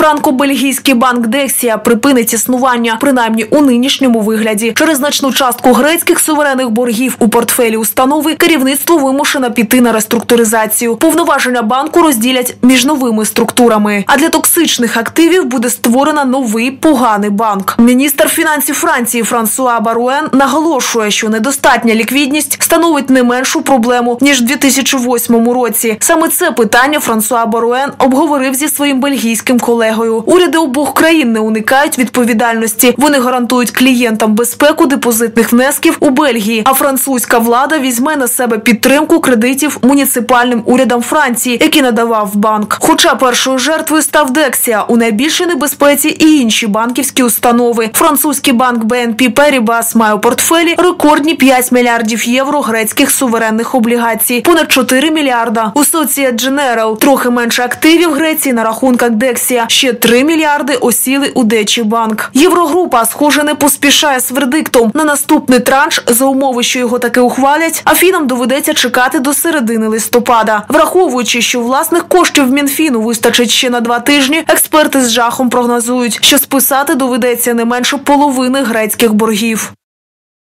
Франко-бельгійський банк Дексія припинить існування, принаймні у нинішньому вигляді. Через значну частку грецьких суверенних боргів у портфелі установи керівництво вимушено піти на реструктуризацію. Повноваження банку розділять між новими структурами. А для токсичних активів буде створено новий поганий банк. Міністр фінансів Франції Франсуа Баруен наголошує, що недостатня ліквідність становить не меншу проблему ніж в 2008 році. Саме це питання Франсуа Баруен обговорив зі своїм бельгійським колегою. Уряди обох країн не уникають відповідальності. Вони гарантують клієнтам безпеку депозитних внесків у Бельгії. А французька влада візьме на себе підтримку кредитів муніципальним урядам Франції, які надавав банк. Хоча першою жертвою став Дексія у найбільшій небезпеці і інші банківські установи. Французький банк BNP Paribas має у портфелі рекордні 5 мільярдів євро грецьких суверенних облігацій, понад 4 мільярда. У Societe General трохи менше активів Греції на рахунках Дексія. Ще 3 мільярди осіли у Дечі банк. Єврогрупа, схоже, не поспішає з вердиктом на наступний транш за умови, що його таки ухвалять. Афінам доведеться чекати до середини листопада, враховуючи, що власних коштів Мінфіну вистачить ще на два тижні. Експерти з жахом прогнозують, що списати доведеться не менше половини грецьких боргів.